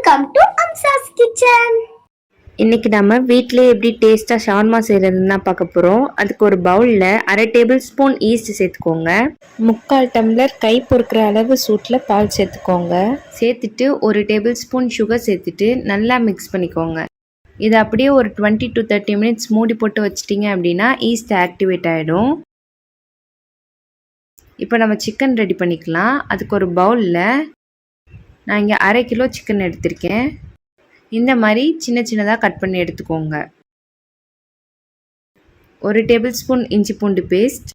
Welcome to அம்சாஸ் kitchen இன்னைக்கு நம்ம வீட்டிலே எப்படி டேஸ்ட்டாக ஷவர்மா செய்கிறதுன்னு தான் பார்க்க போகிறோம் அதுக்கு ஒரு பவுலில் அரை டேபிள் ஸ்பூன் ஈஸ்ட் சேர்த்துக்கோங்க. முக்கால் டம்ளர் கை பொறுக்கிற அளவு சூட்டில் பால் சேர்த்துக்கோங்க. சேர்த்துட்டு ஒரு டேபிள் ஸ்பூன் சுகர் சேர்த்துட்டு நல்லா மிக்ஸ் பண்ணிக்கோங்க. இது அப்படியே ஒரு டுவெண்ட்டி டு தேர்ட்டி மினிட்ஸ் மூடி போட்டு வச்சிட்டிங்க அப்படின்னா ஈஸ்ட் ஆக்டிவேட் ஆகிடும் இப்போ நம்ம சிக்கன் ரெடி பண்ணிக்கலாம். அதுக்கு ஒரு பவுலில் நான் இங்கே அரை கிலோ சிக்கன் எடுத்திருக்கேன். இந்த மாதிரி சின்ன சின்னதாக கட் பண்ணி எடுத்துக்கோங்க. ஒரு டேபிள் ஸ்பூன் இஞ்சி பூண்டு பேஸ்ட்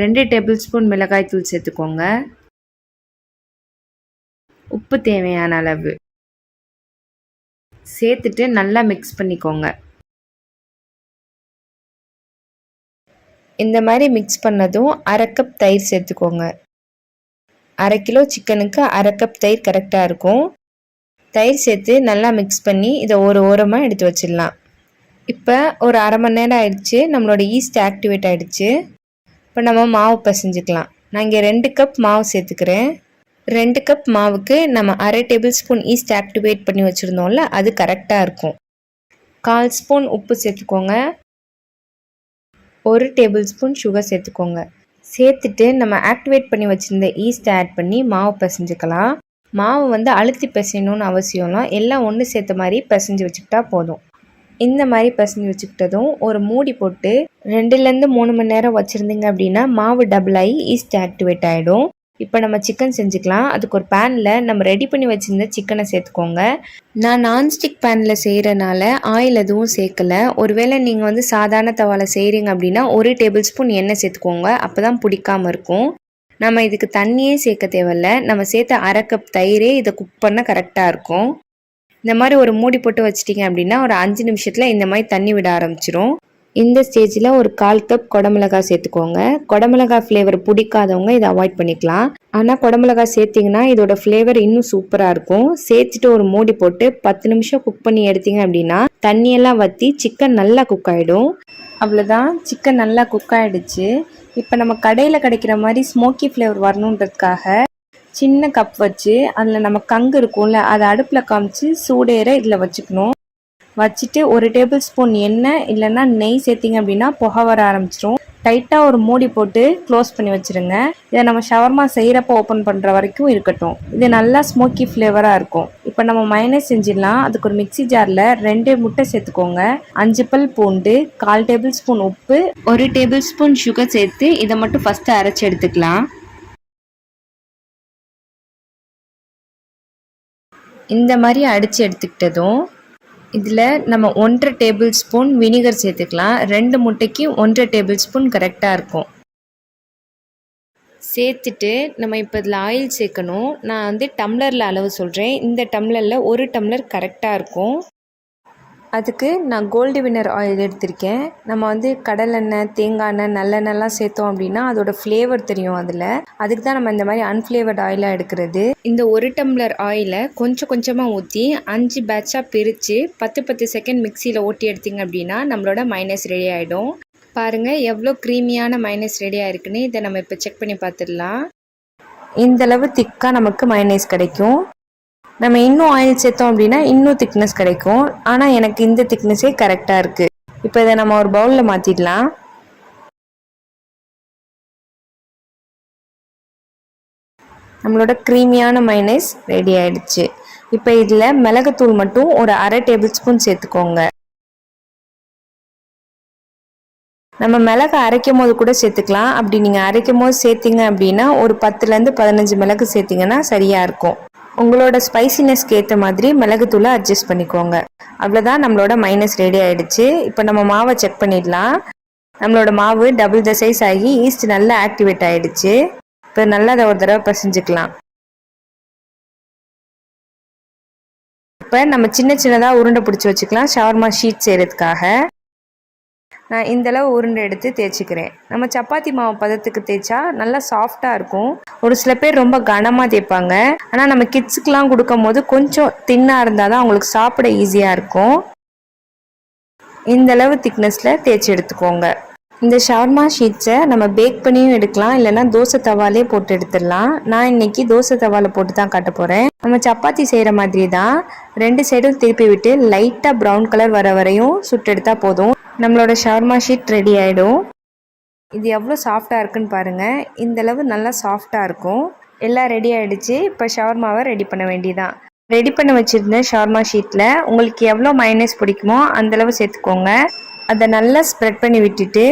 ரெண்டு டேபிள் ஸ்பூன் மிளகாய் தூள் சேர்த்துக்கோங்க. உப்பு தேவையான அளவு. சேர்த்துட்டு நல்லா மிக்ஸ் பண்ணிக்கோங்க. இந்த மாதிரி மிக்ஸ் பண்ணதும் அரை கப் தயிர் சேர்த்துக்கோங்க. அரை கிலோ சிக்கனுக்கு அரை கப் தயிர் கரெக்டாக இருக்கும். தயிர் சேர்த்து நல்லா மிக்ஸ் பண்ணி இதை ஒரு ஓரமாக எடுத்து வச்சிடலாம். இப்போ ஒரு அரை மணி நேரம் ஆயிடுச்சு. நம்மளோட ஈஸ்ட் ஆக்டிவேட் ஆகிடுச்சு இப்போ நம்ம மாவு பசைஞ்சுக்கலாம். நான் இங்கே ரெண்டு கப் மாவு சேர்த்துக்கிறேன். ரெண்டு கப் மாவுக்கு நம்ம அரை டேபிள் ஸ்பூன் ஈஸ்ட் ஆக்டிவேட் பண்ணி வச்சுருந்தோம்ல அது கரெக்டாக இருக்கும். கால் ஸ்பூன் உப்பு சேர்த்துக்கோங்க. ஒரு டேபிள் ஸ்பூன் சுகர் சேர்த்துக்கோங்க. சேர்த்துட்டு நம்ம ஆக்டிவேட் பண்ணி வச்சுருந்த ஈஸ்ட்டை ஆட் பண்ணி மாவு பிசைஞ்சுக்கலாம். மாவு வந்து அழுத்தி பிசையணும்னு அவசியம்லாம் எல்லாம் ஒன்று சேர்த்த மாதிரி பிசைஞ்சு வச்சுக்கிட்டா போதும். இந்த மாதிரி பிசைஞ்சு வச்சுக்கிட்டதும் ஒரு மூடி போட்டு ரெண்டுலேருந்து மூணு மணி நேரம் வச்சுருந்தீங்க அப்படின்னா மாவு டபுள் ஆகி ஈஸ்ட் ஆக்டிவேட் ஆகிடும் இப்போ நம்ம சிக்கன் செஞ்சுக்கலாம். அதுக்கு ஒரு பேனில் நம்ம ரெடி பண்ணி வச்சுருந்த சிக்கனை சேர்த்துக்கோங்க. நான் நான்ஸ்டிக் பேனில் செய்கிறனால ஆயில் எதுவும் சேர்க்கல. ஒருவேளை நீங்கள் வந்து சாதாரண தவாவில் செய்கிறீங்க அப்படின்னா ஒரு டேபிள் ஸ்பூன் எண்ணெய் சேர்த்துக்கோங்க. அப்போ தான் பிடிக்காமல் இருக்கும். நம்ம இதுக்கு தண்ணியே சேர்க்க தேவையில்ல. நம்ம சேர்த்த அரை கப் தயிரே இதை குக் பண்ண கரெக்டாக இருக்கும். இந்த மாதிரி ஒரு மூடி போட்டு வச்சிட்டிங்க அப்படின்னா ஒரு அஞ்சு நிமிஷத்தில் இந்த மாதிரி தண்ணி விட ஆரம்பிச்சிரும். இந்த ஸ்டேஜில் ஒரு கால் கப் குடமிளகாய் சேர்த்துக்கோங்க. குடமிளகாய் ஃப்ளேவர் பிடிக்காதவங்க இதை அவாய்ட் பண்ணிக்கலாம். ஆனால் குடமிளகாய் சேர்த்திங்கன்னா இதோட ஃப்ளேவர் இன்னும் சூப்பராக இருக்கும். சேர்த்துட்டு ஒரு மூடி போட்டு பத்து நிமிஷம் குக் பண்ணி எடுத்தீங்க அப்படின்னா தண்ணியெல்லாம் வற்றி சிக்கன் நல்லா குக் ஆகிடும் அவ்வளோதான் சிக்கன் நல்லா குக் ஆகிடுச்சு இப்போ நம்ம கடையில் கிடைக்கிற மாதிரி ஸ்மோக்கி ஃப்ளேவர் வரணுன்றதுக்காக சின்ன கப் வச்சு அதில் நம்ம கங்கு இருக்கும்ல அதை அடுப்பில் காமிச்சு சூடேற இதில் வச்சுக்கணும். வச்சுட்டு ஒரு டேபிள் ஸ்பூன் எண்ணெய் இல்லைன்னா நெய் சேர்த்திங்க அப்படின்னா புகை வர ஆரம்பிச்சிரும். டைட்டாக ஒரு மூடி போட்டு க்ளோஸ் பண்ணி வச்சுருங்க. இதை நம்ம ஷவர்மா செய்கிறப்ப ஓப்பன் பண்ணுற வரைக்கும் இருக்கட்டும். இது நல்லா ஸ்மோக்கி ஃப்ளேவராக இருக்கும். இப்போ நம்ம மைனஸ் செஞ்சிடலாம். அதுக்கு ஒரு மிக்சி ஜாரில் ரெண்டு முட்டை சேர்த்துக்கோங்க. அஞ்சு பல் பூண்டு கால் டேபிள் ஸ்பூன் உப்பு ஒரு டேபிள் ஸ்பூன் சுகர் சேர்த்து இதை மட்டும் ஃபஸ்ட்டு அரைச்சி எடுத்துக்கலாம். இந்த மாதிரி அடித்து எடுத்துக்கிட்டதும் இதில் நம்ம ஒன்றரை டேபிள் ஸ்பூன் வினிகர் சேர்த்துக்கலாம். ரெண்டு முட்டைக்கு ஒன்றரை டேபிள் ஸ்பூன் கரெக்டாக இருக்கும். சேர்த்துட்டு நம்ம இப்போ இதில் ஆயில் சேர்க்கணும். நான் வந்து டம்ளரில் அளவு சொல்கிறேன் இந்த டம்ளரில் ஒரு டம்ளர் கரெக்டாக இருக்கும். அதுக்கு நான் கோல்டு வினர் ஆயில் எடுத்திருக்கேன். நம்ம வந்து கடலெண்ணெய் தேங்காய் எண்ணெய் நல்லெண்ணெய்லாம் சேர்த்தோம் அப்படின்னா அதோட ஃப்ளேவர் தெரியும் அதில். அதுக்கு தான் நம்ம இந்த மாதிரி அன்ஃப்ளேவர்ட் ஆயிலாக எடுக்கிறது. இந்த ஒரு டம்ளர் ஆயிலை கொஞ்சம் கொஞ்சமாக ஊற்றி அஞ்சு பேட்சாக பிரித்து பத்து பத்து செகண்ட் மிக்சியில் ஓட்டி எடுத்திங்க அப்படின்னா நம்மளோட மைனஸ் ரெடி ஆகிடும் பாருங்கள் எவ்வளோ க்ரீமியான மைனஸ் ரெடி ஆயிருக்குன்னு இதை நம்ம இப்போ செக் பண்ணி பார்த்துடலாம். இந்தளவு திக்காக நமக்கு மைனஸ் கிடைக்கும். நம்ம இன்னும் ஆயில் சேர்த்தோம் அப்படின்னா இன்னும் திக்னஸ் கிடைக்கும். ஆனால் எனக்கு இந்த திக்னஸே கரெக்டாக இருக்குது இப்போ இதை நம்ம ஒரு பவுலில் மாற்றிடலாம் நம்மளோட க்ரீமியான மைனஸ் ரெடி ஆயிடுச்சு. இப்போ இதில் மிளகுத்தூள் மட்டும் ஒரு அரை டேபிள் ஸ்பூன் சேர்த்துக்கோங்க. நம்ம மிளகு அரைக்கும் போது கூட சேர்த்துக்கலாம். அப்படி நீங்கள் அரைக்கும் போது சேர்த்திங்க அப்படின்னா ஒரு பத்துலேருந்து பதினஞ்சு மிளகு சேர்த்திங்கன்னா சரியாக இருக்கும். உங்களோட ஸ்பைசினஸ்க்கு ஏற்ற மாதிரி மிளகுத்தூளை அட்ஜஸ்ட் பண்ணிக்கோங்க. அவ்வளோதான் நம்மளோட மைனஸ் ரெடி ஆகிடுச்சு இப்போ நம்ம மாவை செக் பண்ணிடலாம். நம்மளோட மாவு டபுள் த சைஸ் ஆகி ஈஸ்ட் நல்லா ஆக்டிவேட் ஆகிடுச்சு இப்போ நல்லா அதை ஒரு தடவை பசைஞ்சுக்கலாம். இப்போ நம்ம சின்ன சின்னதாக உருண்டை பிடிச்சி வச்சுக்கலாம். ஷவர்மா ஷீட் செய்கிறதுக்காக நான் இந்தளவு உருண்டை எடுத்து தேய்ச்சிக்கிறேன். நம்ம சப்பாத்தி மாவு பதத்துக்கு தேய்ச்சா நல்லா சாஃப்டாக இருக்கும். ஒரு சில பேர் ரொம்ப கனமாக தேய்ப்பாங்க. ஆனால் நம்ம கிட்ஸுக்கெலாம் கொடுக்கும் போது கொஞ்சம் தின்னாக இருந்தால் தான் அவங்களுக்கு சாப்பிட ஈஸியாக இருக்கும். இந்தளவு திக்னஸில் தேய்ச்சி எடுத்துக்கோங்க. இந்த ஷவர்மா ஷீட்ஸை நம்ம பேக் பண்ணியும் எடுக்கலாம். இல்லைன்னா தோசை தவாலே போட்டு எடுத்துடலாம். நான் இன்னைக்கு தோசை தவாலை போட்டு தான் காட்ட போகிறேன் நம்ம சப்பாத்தி செய்கிற மாதிரி தான் ரெண்டு சைடும் திருப்பி விட்டு லைட்டாக ப்ரௌன் கலர் வர வரையும் சுட்டு எடுத்தால் போதும். நம்மளோட ஷவர்மா ஷீட் ரெடி ஆகிடும் இது எவ்வளோ சாஃப்டாக இருக்குன்னு பாருங்கள் இந்த அளவு நல்லா சாஃப்டாக இருக்கும். எல்லாம் ரெடி ஆகிடுச்சு இப்போ ஷவர்மாவை ரெடி பண்ண வேண்டியதான் ரெடி பண்ண வச்சுருந்த ஷவர்மா ஷீட்டில் உங்களுக்கு எவ்வளோ மைனஸ் பிடிக்குமோ அந்தளவு சேர்த்துக்கோங்க. அதை நல்லா ஸ்ப்ரெட் பண்ணி விட்டுட்டு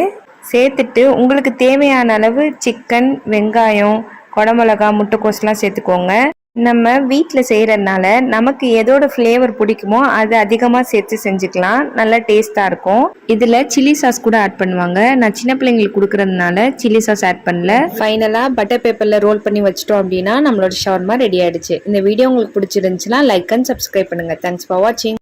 சேர்த்துட்டு உங்களுக்கு தேவையான அளவு சிக்கன் வெங்காயம் குடமிளகா முட்டைக்கோஸ்லாம் சேர்த்துக்கோங்க. நம்ம வீட்டில் செய்கிறதுனால நமக்கு எதோட ஃப்ளேவர் பிடிக்குமோ அதை அதிகமாக சேர்த்து செஞ்சுக்கலாம். நல்லா டேஸ்ட்டாக இருக்கும். இதில் சில்லி சாஸ் கூட ஆட் பண்ணுவாங்க. நான் சின்ன பிள்ளைங்களுக்கு கொடுக்குறதுனால சில்லி சாஸ் ஆட் பண்ணல. ஃபைனலாக பட்டர் பேப்பரில் ரோல் பண்ணி வச்சிட்டோம் அப்படின்னா நம்மளோட ஷவர்மா ரெடி ஆகிடுச்சு இந்த வீடியோ உங்களுக்கு பிடிச்சிருந்துச்சுன்னா லைக் அண்ட் சப்ஸ்கிரைப் பண்ணுங்கள் தேங்க்ஸ் ஃபார் வாட்சிங்